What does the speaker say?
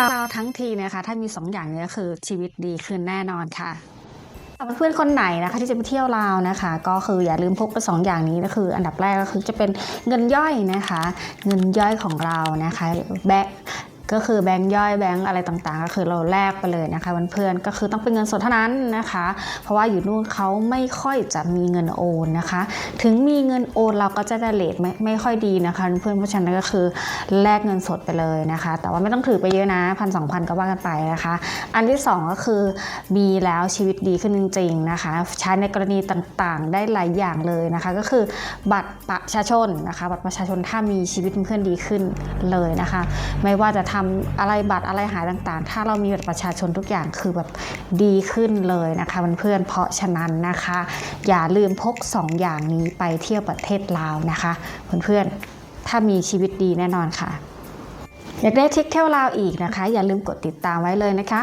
ลาวทั้งทีนะคะถ้ามี 2 อย่างนี้ก็คือชีวิตดีขึ้นแน่นอนค่ะสำหรับเพื่อนคนไหนนะคะที่จะไปเที่ยวลาวนะคะ ก็คืออย่าลืมพกไปสองอย่างนี้ก็คือ อันดับแรกก็คือจะเป็นเงินย่อยนะคะ เงินย่อยของเรานะคะแบง ก็คือแบงค์ย่อยแบงค์อะไรต่างๆ ก็คือเราแลกไปเลยนะคะเพื่อนๆก็คือต้องเป็นเงินสดเท่านั้นนะคะ เพราะว่าอยู่นู่นเขาไม่ค่อยจะมีเงินโอนนะคะ ถึงมีเงินโอนเราก็จะได้เลทไม่ไม่ค่อยดีนะคะเพื่อนๆเพราะฉะนั้นก็คือแลกเงินสดไปเลยนะคะ แต่ว่าไม่ต้องถือไปเยอะนะพันสองพันก็ว่ากันไปนะคะ อันที่สองก็คือมีแล้วชีวิตดีขึ้นจริงๆนะคะ ใช้ในกรณีต่างๆ ได้หลายอย่างเลยนะคะ ก็คือบัตรประชาชนนะคะ บัตรประชาชนถ้ามีชีวิตเพื่อนดีขึ้นเลยนะคะ ไม่ว่าจะททำอะไรบัตรอะไรหายต่างๆ ถ้าเรามีบัตรประชาชนทุกอย่างคือแบบดีขึ้นเลยนะคะเพื่อนๆเพราะฉะนั้นนะคะ อย่าลืมพก 2 อย่างนี้ไปเที่ยวประเทศลาวนะคะ เพื่อนๆถ้ามีชีวิตดีแน่นอนค่ะ อยากได้ทริคเที่ยวลาวอีกนะคะ อย่าลืมกดติดตามไว้เลยนะคะ